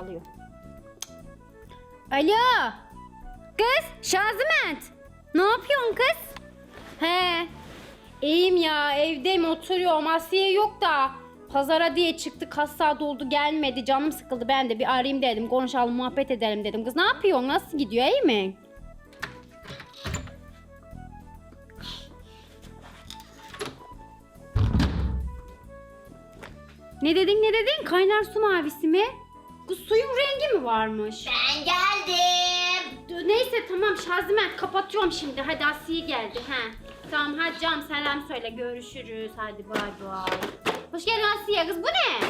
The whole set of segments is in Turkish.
çalıyor. Alo. Kız Şaziment. Ne yapıyorsun kız? He. İyiyim ya evdeyim oturuyorum. Asiye yok da. Pazara diye çıktı kaç saat oldu gelmedi canım sıkıldı ben de bir arayayım dedim konuşalım muhabbet edelim dedim kız ne yapıyorsun nasıl gidiyor iyi mi? Ne dedin ne dedin kaynar su mavisi mi? Suyun rengi mi varmış? Ben geldim. Neyse tamam Şaziment kapatıyorum şimdi. Hadi Asiye geldi. He. Tamam hadi canım selam söyle. Görüşürüz. Hadi bay bay. Hoş geldin Asiye kız bu ne?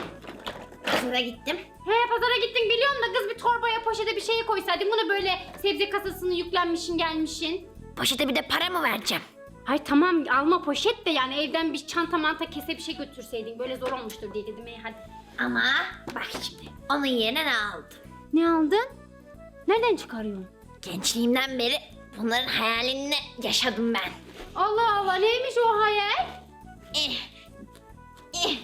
Pazara gittim. He pazara gittin biliyorum da kız bir torbaya poşete bir şey koysaydın. Buna böyle sebze kasasını yüklenmişin gelmişin. Poşete bir de para mı vereceğim? Ay tamam alma poşet de yani evden bir çanta manta kese bir şey götürseydin. Böyle zor olmuştur diye dedim. E, hadi. Ama bak şimdi onun yerine ne aldım? Ne aldın? Nereden çıkarıyorsun? Gençliğimden beri bunların hayalini yaşadım ben. Allah Allah neymiş o hayal? Eh, eh.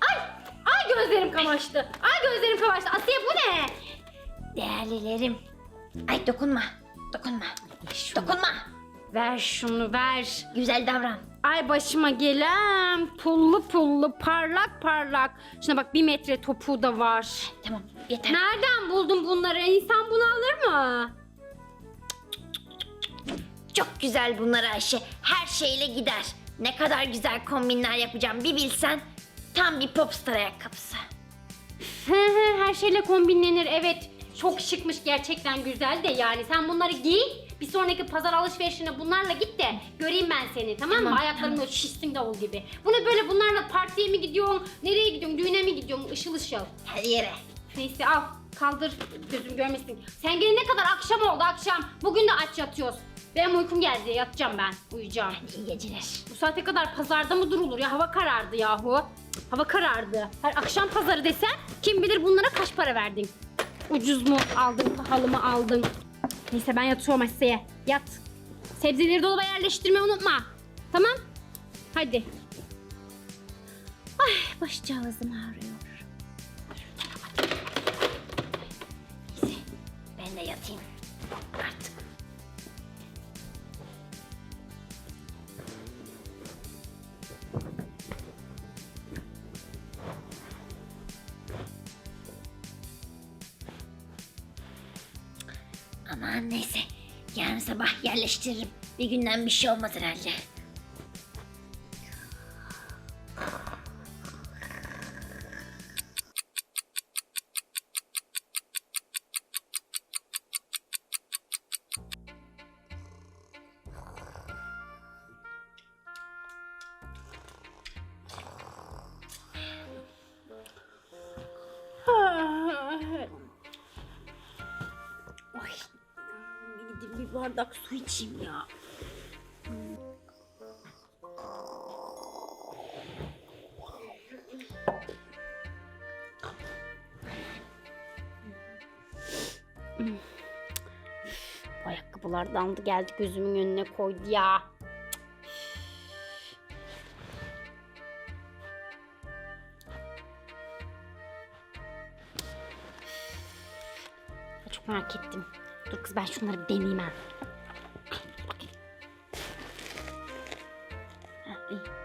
Ay! Ay gözlerim kamaştı. Ay gözlerim kamaştı. Asiye bu ne? Değerlilerim. Ay dokunma. Dokunma. Dokunma. Ver şunu ver. Güzel davran. Ay başıma gelen pullu pullu parlak parlak. Şuna bak bir metre topuğu da var. Tamam yeter. Nereden buldun bunları? İnsan bunu alır mı? Çok güzel bunlar Ayşe. Her şeyle gider. Ne kadar güzel kombinler yapacağım bir bilsen. Tam bir popstar ayakkabısı. Her şeyle kombinlenir evet. Çok şıkmış gerçekten güzel de yani. Sen bunları giy. Bir sonraki pazar alışverişine bunlarla git de göreyim ben seni tamam mı? Tamam, Ayakların tamam. böyle şişsin davul gibi. Bu ne böyle bunlarla partiye mi gidiyorsun? Nereye gidiyorsun? Düğüne mi gidiyorsun? Işıl ışıl. Her yere. Neyse al kaldır gözüm görmesin. Sen gelene kadar akşam oldu akşam. Bugün de aç yatıyoruz. Benim uykum geldi yatacağım ben. Uyuyacağım. İyi geceler. Bu saate kadar pazarda mı durulur ya? Hava karardı yahu. Hava karardı. Her akşam pazarı desen kim bilir bunlara kaç para verdin? Ucuz mu aldın, pahalı mı aldın? Neyse ben yatıyorum Asiye. Yat. Sebzeleri dolaba yerleştirmeyi unutma. Tamam? Hadi. Ay başcağızım ağrıyor. Neyse ben de yatayım. Aman neyse. Yarın sabah yerleştiririm. Bir günden bir şey olmaz herhalde. Bardak su içeyim ya. Ayakkabılar dandı geldi gözümün önüne koydu. Ya Çok merak ettim. Ben şunları bir deneyeyim ha.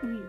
Hmm.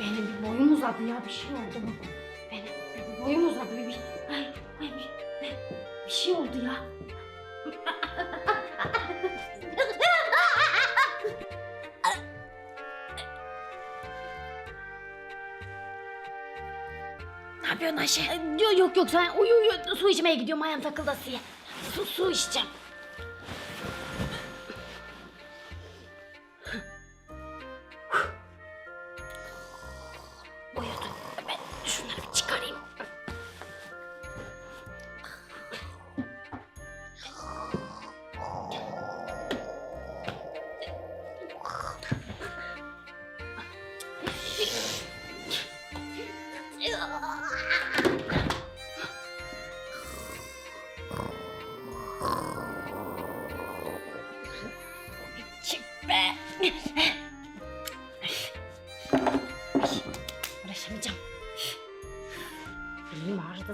Benim bir boyum uzadı ya bir şey oldu mu? Benim, benim boyum uzadı bir, bir, ay, ay, bir, bir şey oldu ya. Ne yapıyorsun Ayşe? Yok yok yok sen uyu uyu su içmeye gidiyorum ayağım takıldı Asiye. Su, su içeceğim.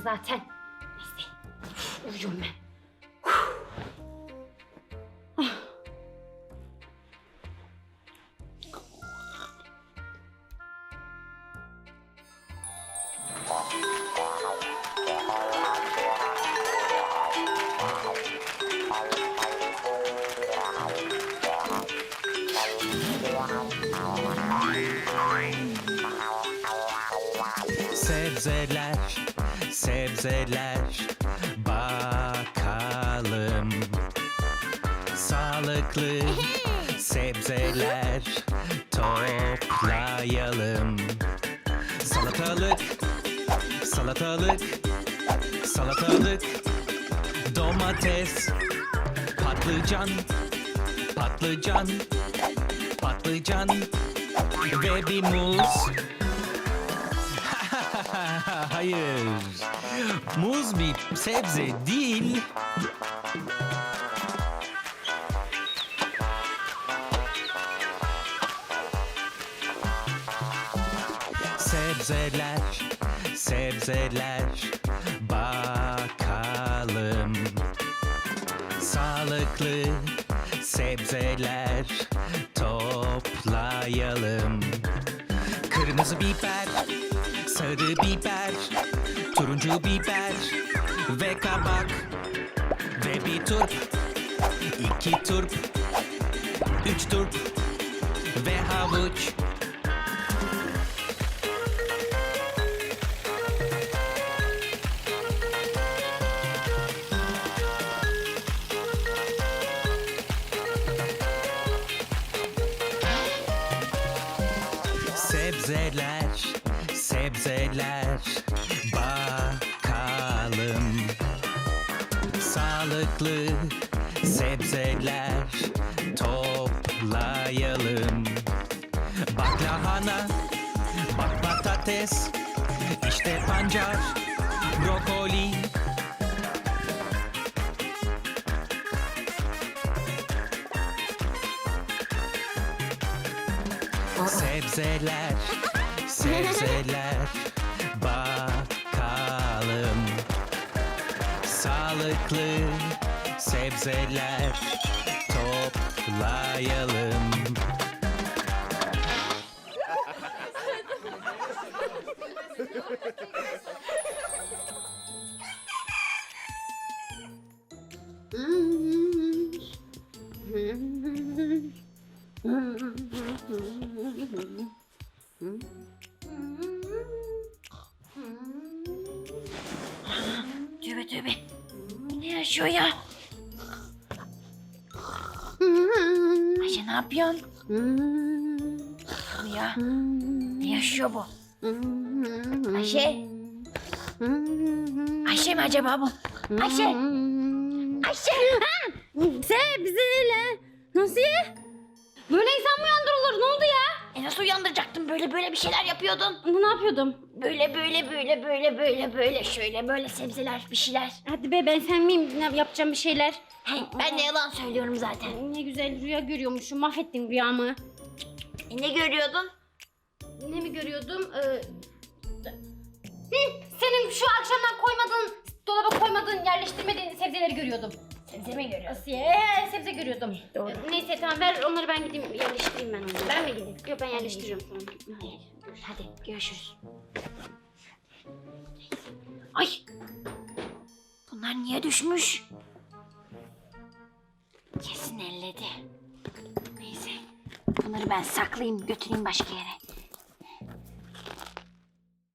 Zaten. Neyse. Uyuyorum ben. Sebzeler, sebzeler bakalım. Sağlıklı sebzeler toplayalım. Salatalık, salatalık, salatalık. Domates, patlıcan, patlıcan, patlıcan ve bir. Hayır. Muz bir sebze değil. Sebzeler, sebzeler bakalım. Sağlıklı sebzeler toplayalım. Kırmızı biber, sarı biber, turuncu biber ve kabak ve bir turp, iki turp, üç turp ve havuç. Sebzeler, sebzeler bakalım. Sağlıklı sebzeler toplayalım. Bak lahana, bak patates, işte pancar, brokoli. Sebzeler, sebzeler bakalım. Sağlıklı sebzeler toplayalım. Ne yaşıyor ya? Ayşe ne yapıyorsun? Bu ya. Ne yaşıyor bu? Ayşe. Ayşe mi acaba bu? Ayşe. Ayşe. Sebzeler. Nasıl ya? Böyle insan mı uyandırılır? Ne oldu ya? E nasıl uyandıracaktın? Böyle böyle bir şeyler yapıyordun. Ne yapıyordum? Böyle böyle böyle böyle böyle böyle şöyle böyle sebzeler bir şeyler. Hadi be ben sen miyim? Ne yapacağım bir şeyler? Hey, ben de yalan söylüyorum zaten. Ne güzel rüya görüyormuşum. Mahvettin rüyamı. E, ne görüyordun? Ne mi görüyordum? Ee, hı, senin şu akşamdan koymadığın, dolaba koymadığın, yerleştirmediğin sebzeleri görüyordum. Sebze mi görüyorsun? Asiye, ee, sebze görüyordum. Doğru. Ee, Neyse tamam ver onları ben gideyim yerleştireyim ben onları. Ben mi gideyim? Yok ben yerleştiriyorum tamam. Hadi görüşürüz. Ay! Bunlar niye düşmüş? Kesin elledi. Neyse. Bunları ben saklayayım götüreyim başka yere.